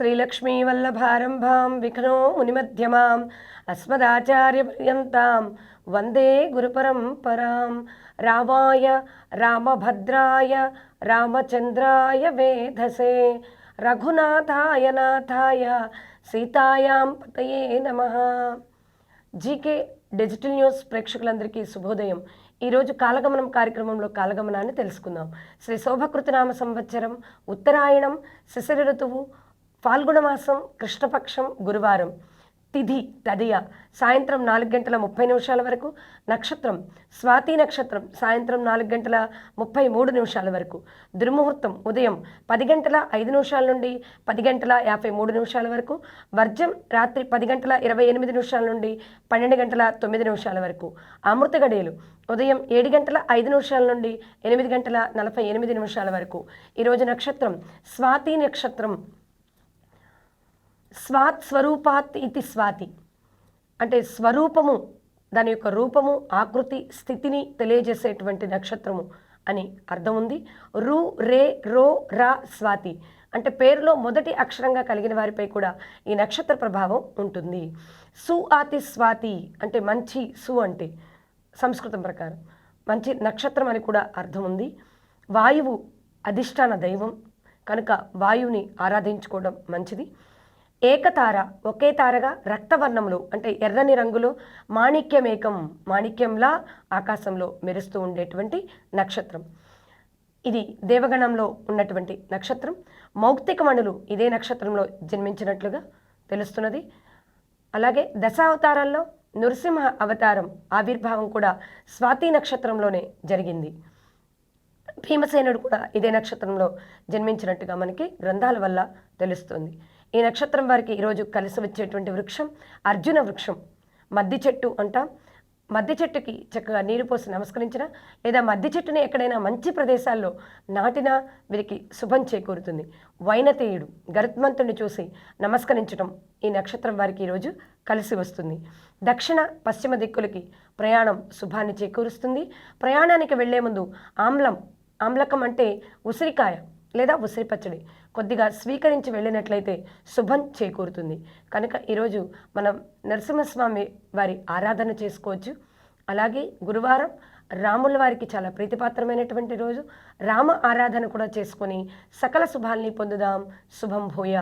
శ్రీలక్ష్మీవల్లభారంభాం విఘ్నో మునిమధ్యమాం అస్మదాచార్యపర్యంతాం వందే గురుపరంపరాం. రామాయ రామభద్రాయ రామచంద్రాయ వేధసే. రఘునాథాయ నాథాయ సీతాయాం పతయే నమ. GK digital news ప్రేక్షకులందరికీ శుభోదయం. ఈరోజు కాలగమనం కార్యక్రమంలో కాలగమనాన్ని తెలుసుకుందాం. శ్రీ శోభకృతనామ సంవత్సరం ఉత్తరాయణం శిశిర ఋతువు ఫాల్గుణమాసం కృష్ణపక్షం గురువారం. తిథి తదియ. సాయంత్రం నాలుగు గంటల ముప్పై నిమిషాల వరకు. నక్షత్రం స్వాతి నక్షత్రం సాయంత్రం నాలుగు గంటల ముప్పై మూడు నిమిషాల వరకు. దుర్ముహూర్తం ఉదయం పది గంటల ఐదు నిమిషాల నుండి పది గంటల యాభై మూడు నిమిషాల వరకు. వర్జం రాత్రి పది గంటల ఇరవై ఎనిమిది నిమిషాల నుండి పన్నెండు గంటల తొమ్మిది నిమిషాల వరకు. అమృత గడియలు ఉదయం ఏడు గంటల ఐదు నిమిషాల నుండి ఎనిమిది గంటల నలభై ఎనిమిది నిమిషాల వరకు. ఈరోజు నక్షత్రం స్వాతి నక్షత్రం. స్వాత్ స్వరూపాత్ ఇది స్వాతి. అంటే స్వరూపము దాని యొక్క రూపము ఆకృతి స్థితిని తెలియజేసేటువంటి నక్షత్రము అని అర్థం ఉంది. రు రే రో రా స్వాతి. అంటే పేరులో మొదటి అక్షరంగా కలిగిన వారిపై కూడా ఈ నక్షత్ర ప్రభావం ఉంటుంది. సు ఆతి స్వాతి అంటే మంచి సు అంటే సంస్కృతం ప్రకారం. మంచి నక్షత్రం అని కూడా అర్థం ఉంది. వాయువు అధిష్టాన దైవం. కనుక వాయువుని ఆరాధించుకోవడం మంచిది. ఏకతార ఒకే తారగా రక్తవర్ణములు అంటే ఎర్రని రంగులో మాణిక్యమేకం మాణిక్యంలా ఆకాశంలో మెరుస్తూ ఉండేటువంటి నక్షత్రం. ఇది దేవగణంలో ఉన్నటువంటి నక్షత్రం. మౌక్తికమణులు ఇదే నక్షత్రంలో జన్మించినట్లుగా తెలుస్తున్నది. అలాగే దశావతారాల్లో నృసింహ అవతారం ఆవిర్భావం కూడా స్వాతి నక్షత్రంలోనే జరిగింది. భీమసేనుడు కూడా ఇదే నక్షత్రంలో జన్మించినట్టుగా మనకి గ్రంథాల వల్ల తెలుస్తుంది. ఈ నక్షత్రం వారికి ఈరోజు కలిసి వచ్చేటువంటి వృక్షం అర్జున వృక్షం. మద్ది చెట్టు అంటాం. మద్ది చెట్టుకి చక్కగా నీరు పోసి నమస్కరించిన లేదా మద్ది చెట్టుని ఎక్కడైనా మంచి ప్రదేశాల్లో నాటినా వీరికి శుభం చేకూరుతుంది. వైనతేయుడు గరుత్మంతుడిని చూసి నమస్కరించడం ఈ నక్షత్రం వారికి ఈరోజు కలిసి వస్తుంది. దక్షిణ పశ్చిమ దిక్కులకి ప్రయాణం శుభాన్ని చేకూరుస్తుంది. ప్రయాణానికి వెళ్ళే ముందు ఆమ్లం ఆమ్లకం అంటే ఉసిరికాయ. లేదా ఉసిరి పచ్చడి కొద్దిగా స్వీకరించి వెళ్ళినట్లయితే శుభం చేకూరుతుంది. కనుక ఈరోజు మనం నరసింహస్వామి వారి ఆరాధన చేసుకోవచ్చు. అలాగే గురువారం రాముల వారికి చాలా ప్రీతిపాత్రమైనటువంటి రోజు. రామ ఆరాధన కూడా చేసుకొని సకల శుభాల్ని పొందుదాం. శుభం భూయ.